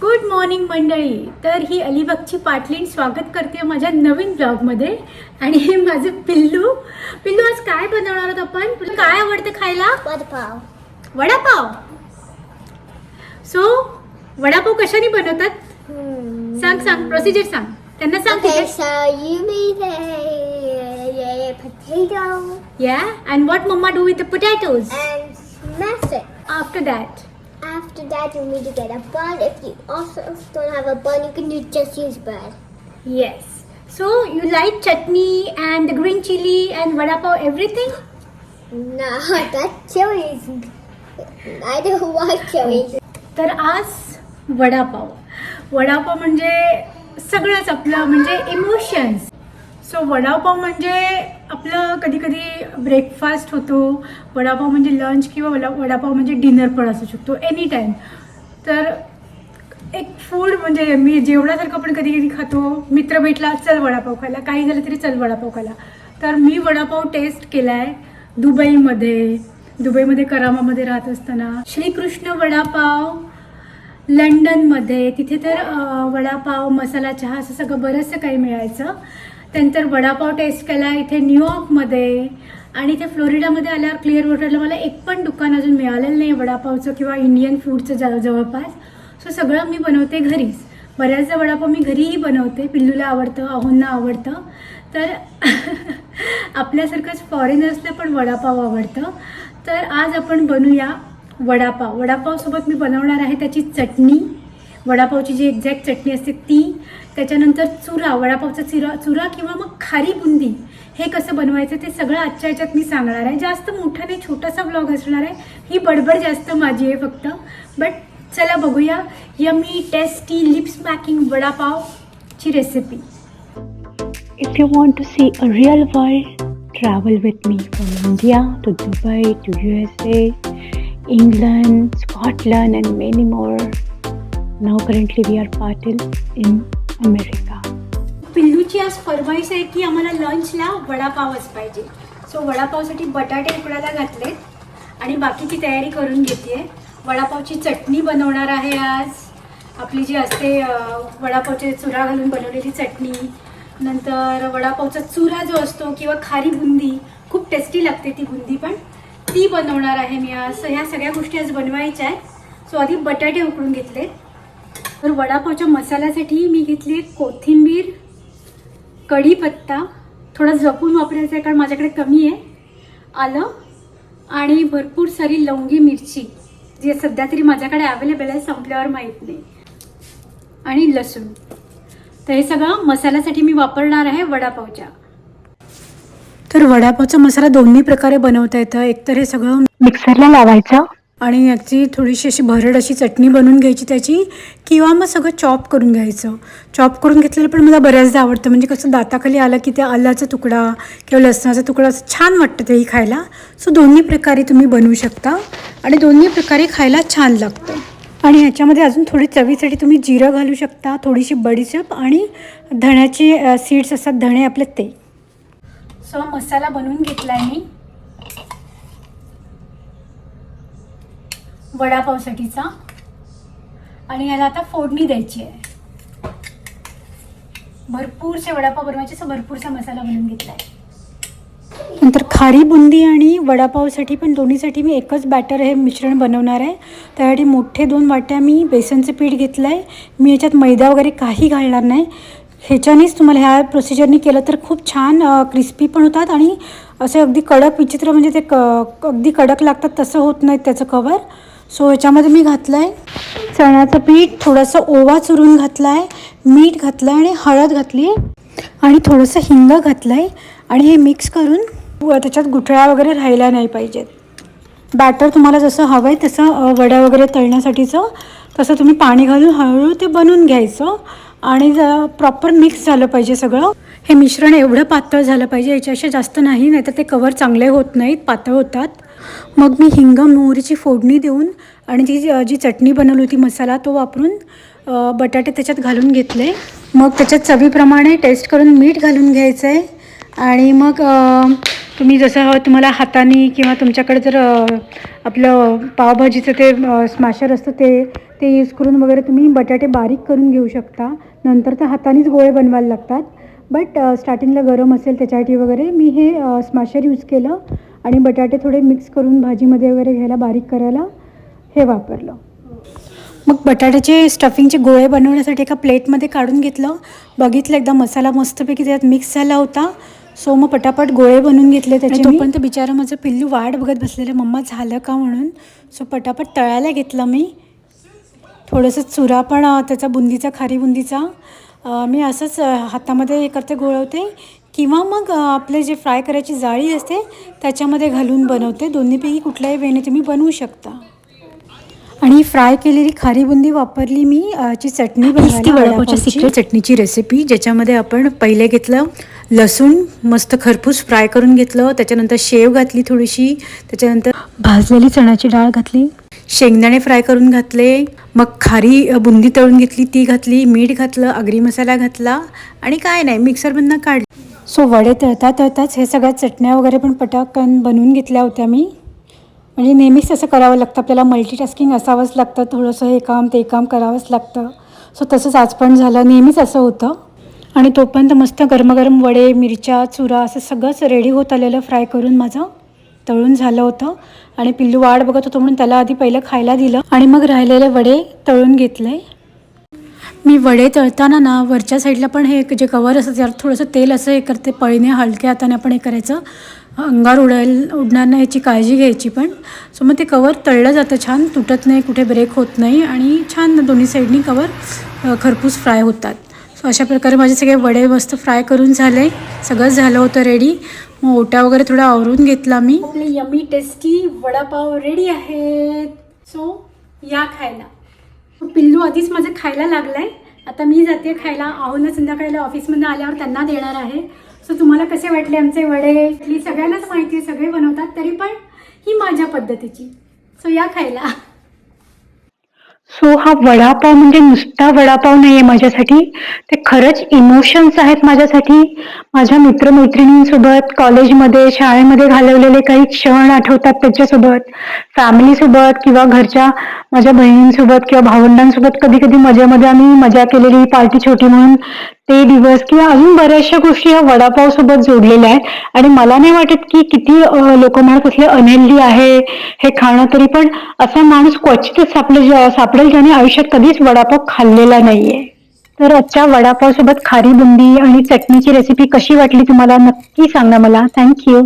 Good morning मंडळी. तर ही अलिबागची पाटलीन स्वागत करते माझ्या नवीन ब्लॉगमध्ये आणि हे माझं पिल्लू. पिल्लू आज काय बनवणार आहोत आपण? तुला काय आवडतं खायला? वडापाव. वडापाव? सो वडापाव कशाने बनवतात. सांग सांग. प्रोसिजर सांग. त्यांना सांग या and what mamma do with the potatoes. After that After that, you need to get a bun. If you also don't have a bun, you can use, just use bread. Yes so you like chutney and green chili and vada pav everything No, that's chilies. I don't like chilies. तर आज वडापाव वडापाव म्हणजे सगळंच आपलं म्हणजे emotions so vada pav म्हणजे आपलं कधी कधी ब्रेकफास्ट होतो. वडापाव म्हणजे लंच किंवा वडा वडापाव म्हणजे डिनर पण असू शकतो. एनी टाईम तर एक फूड म्हणजे मी जेवणासारखं पण कधी कधी खातो. मित्र भेटला चल वडापाव खायला. काही झालं तरी चल वडापाव खायला. तर मी वडापाव टेस्ट केला आहे दुबईमध्ये. दुबईमध्ये करामामध्ये राहत असताना. श्रीकृष्ण वडापाव लंडनमध्ये. तिथे तर वडापाव मसाला चहा असं सगळं बरंचसं काही मिळायचं. त्यानंतर वडापाव टेस्ट केला इथे न्यूयॉर्कमध्ये आणि इथे फ्लोरिडामध्ये आल्यावर क्लिअर वॉटरला मला एक पण दुकान अजून मिळालेलं नाही वडापावचं किंवा इंडियन फूडचं जवळ जवळपास. सो सगळं मी बनवते घरीच. बऱ्याचदा वडापाव मी घरीही बनवते. पिल्लूला आवडतं अहोंना आवडतं. तर आपल्यासारखंच फॉरेनर्सला पण वडापाव आवडतं. तर आज आपण बनवूया वडापाव. वडापावसोबत मी बनवणार आहे त्याची चटणी. वडापावची जी एक्झॅक्ट चटणी असते ती त्याच्यानंतर चुरा वडापावचा चिरा चुरा किंवा मग खारी बुंदी हे कसं बनवायचं ते सगळं आजच्या याच्यात मी सांगणार आहे. जास्त मोठा नाही छोटासा ब्लॉग असणार आहे. ही बडबड जास्त माझी आहे फक्त. बट चला बघूया. Yummy tasty lips मॅकिंग वडापावची recipe if you want to see a real world travel with me from India to Dubai to U S A England Scotland and many more now currently we are parted in America. पिल्लूची आज फरमाईश आहे की आम्हाला लंचला वडापावच पाहिजे. So वडापावसाठी बटाटे उकडायला घातलेत. आणि बाकीची तयारी करून घेते. वडापावची चटणी बनवणार आहे आज. आपली जी असते वडापावचे चुरा घालून बनवलेली चटणी. नंतर वडापावचा चुरा जो असतो किंवा खारी बुंदी खूप टेस्टी लागते ती बुंदी पण. ती बनवणार आहे मी आज. ह्या सगळ्या गोष्टी आज बनवायच्या आहेत. सो आधी बटाटे उकडून घेतलेत. तर वडापावच्या मसाल्यासाठी मी घेतली आहे कोथिंबीर कढीपत्ता. थोडा जपून वापरायचा आहे कारण माझ्याकडे कमी आहे. आलं आणि भरपूर सारी लवंगी मिरची जी सध्या तरी माझ्याकडे अवेलेबल आहे संपल्यावर माहीत नाही. आणि लसूण. तर हे सगळं मसाल्यासाठी मी वापरणार आहे वडापावच्या. तर वडापावचा मसाला दोन्ही प्रकारे बनवता येतं. एकतर हे सगळं मिक्सरला लावायचं. आणि याची थोडीशी अशी भरड अशी चटणी बनवून घ्यायची त्याची किंवा मग सगळं चॉप करून घ्यायचं. चॉप करून घेतलेलं पण मला बऱ्याचदा आवडतं. म्हणजे कसं दाताखाली आलं की त्या आल्याचा तुकडा किंवा लसणाचा तुकडा असं छान वाटतं तेही खायला. सो दोन्ही प्रकारे तुम्ही बनवू शकता आणि दोन्ही प्रकारे खायला छान लागतं. आणि ह्याच्यामध्ये अजून थोडी चवीसाठी तुम्ही जिरं घालू शकता थोडीशी बडीशेप आणि धण्याचे सीड्स असतात धणे आपले ते. सो मसाला बनवून घेतला आहे मी. वडापावसाठीचा. आणि याला आता फोडणी द्यायची आहे. भरपूरसे वडापाव बनवायचे असं भरपूरसा मसाला बनवून घेतला आहे नंतर खारी बुंदी आणि वडापावसाठी पण दोन्हीसाठी मी एकच बॅटर हे मिश्रण बनवणार आहे. त्यासाठी मोठे दोन वाट्या मी बेसनचं पीठ घेतलं आहे मी याच्यात मैदा वगैरे काही घालणार नाही. ह्याच्यानेच तुम्हाला ह्या प्रोसिजरनी केलं तर खूप छान क्रिस्पी पण होतात आणि असे अगदी कडक विचित्र म्हणजे ते क अगदी कडक लागतात तसं होत नाहीत त्याचं कवर सो ह्याच्यामध्ये मी घातलं आहे चण्याचं पीठ थोडंसं ओवा चुरून घातला आहे मीठ घातलं आहे आणि हळद घातली आहे आणि थोडंसं हिंग घातलं आहे आणि हे मिक्स करून व त्याच्यात गुठळ्या वगैरे राहिल्या नाही पाहिजेत. बॅटर तुम्हाला जसं हवं आहे तसं वड्या वगैरे तळण्यासाठीचं तसं तुम्ही पाणी घालून हळूहळू ते बनवून घ्यायचं आणि प्रॉपर मिक्स झालं पाहिजे सगळं. हे मिश्रण एवढं पातळ झालं पाहिजे याच्यापेक्षा जास्त नाही नाहीतर ते कवर चांगले होत नाहीत पातळ होतात. मग मी हिंग मोहरीची फोडणी देऊन आणि जी- जी चटणी बनवली होती मसाला तो वापरून बटाटे त्याच्यात घालून घेतले. मग त्याच्यात चवीप्रमाणे टेस्ट करून मीठ घालून घ्यायचं आहे आणि मग तुम्ही जसं हवं तुम्हाला हाताने किंवा तुमच्याकडे जर आपलं पावभाजीचं ते स्मॅशर असतं ते ते यूज करून वगैरे तुम्ही बटाटे बारीक करून घेऊ शकता. नंतर तर हातानेच गोळे बनवायला लागतात. बट स्टार्टिंगला गरम असेल त्याच्यासाठी वगैरे मी हे स्मॅशर यूज केलं. आणि बटाटे थोडे मिक्स करून भाजीमध्ये वगैरे घ्यायला बारीक करायला हे वापरलं. मग बटाट्याचे स्टफिंगचे गोळे बनवण्यासाठी एका प्लेटमध्ये काढून घेतलं. बघितलं एकदा मसाला मस्तपैकी त्यात मिक्स झाला होता. सो मग पटापट गोळे बनवून घेतले त्याचे तोपर्यंत बिचारा माझं पिल्लू वाट बघत बसलेलं मम्मा झालं का? म्हणून. सो पटापट तळायला घेतलं मी. थोडंसं चुरा पण त्याचा बुंदीचा खारी बुंदीचा. मी असंच हातामध्ये हे करते गोळवते किंवा मग आपले जे फ्राय करायची जाळी असते त्याच्यामध्ये घालून बनवते. दोन्हीपैकी कुठल्याही वेळेने तुम्ही बनवू शकता. आणि फ्राय केलेली खारी बुंदी वापरली मी ची चटणी बनवायला वडापावच्या सिक्रेट चटणीची रेसिपी ज्याच्यामध्ये आपण पहिले घेतलं लसूण मस्त खरपूस फ्राय करून घेतलं. त्याच्यानंतर शेव घातली थोडीशी. त्याच्यानंतर भाजलेली चण्याची डाळ घातली. शेंगदाणे फ्राय करून घातले. मग खारी बुंदी तळून घेतली ती घातली. मीठ घातलं आगरी मसाला घातला. आणि काय नाही मिक्सरमधनं काढली. सो वडे तळता तळताच हे सगळ्या चटण्या वगैरे पण पटाकन बनवून घेतल्या होत्या मी. म्हणजे नेहमीच तसं करावं लागतं आपल्याला मल्टीटास्किंग असावंच लागतं थोडंसं हे काम ते काम करावंच लागतं. सो तसंच आज पण झालं नेहमीच असं होतं. आणि तोपर्यंत मस्त गरमगरम वडे मिरच्या चुरा असं सगळंच रेडी होत आलेलं फ्राय करून माझं. तळून झालं होतं. आणि पिल्लू वाढ बघत होतो म्हणून त्याला आधी पहिलं खायला दिलं. आणि मग राहिलेले वडे तळून घेतले. मी वडे तळताना ना वरच्या साईडला पण हे जे कवर असतं त्यावर थोडंसं तेल असं हे करते पळीने हलक्या हाताने आपण हे करायचं. अंगावर उडेल उडणार नाही याची काळजी घ्यायची पण. सो मग ते कवर तळलं जातं छान तुटत नाही कुठे ब्रेक होत नाही आणि छान दोन्ही साईडनी कवर खरपूस फ्राय होतात. सो अशा प्रकारे माझे सगळे वडे मस्त फ्राय करून झाले. सगळंच झालं होतं रेडी मग ओट्या वगैरे थोडा आवरून घेतला मी. आपले यमी टेस्टी वडापाव रेडी आहेत. सो या खायला. पिल्लू आधीच माझं खायला लागलं आहे आता मी जाते खायला. आहोना संध्याकाळीला ऑफिसमधून आल्यावर त्यांना देणार आहे. सो तुम्हाला कसे वाटले आमचे वडे? इडली सगळ्यांनाच माहिती आहे सगळे बनवतात तरी पण ही माझ्या पद्धतीची. सो या खायला. सो हा वडापाव म्हणजे नुसता वडापाव नाही आहे माझ्यासाठी. ते खरंच इमोशन्स आहेत माझ्यासाठी. माझ्या मित्रमैत्रिणींसोबत कॉलेजमध्ये शाळेमध्ये घालवलेले काही क्षण आठवतात त्याच्यासोबत. फॅमिलीसोबत किंवा घरच्या माझ्या बहिणींसोबत किंवा भावंडांसोबत कधी कधी मजेमध्ये आम्ही मजा केलेली पार्टी छोटी म्हणून ते दिवस किंवा अजून बऱ्याचशा गोष्टी या वडापाव सोबत जोडलेल्या आहेत. आणि मला नाही वाटत की किती लोक म्हणत असले अनहेल्दी आहे हे खाणं तरी. पण असा माणूस क्वचितच सापडेल सापडेल ज्याने आयुष्यात कधीच वडापाव खाल्लेला नाहीये. तर आजच्या वडापाव सोबत खारी बुंदी आणि चटणीची रेसिपी कशी वाटली तुम्हाला नक्की सांगा मला. थँक्यू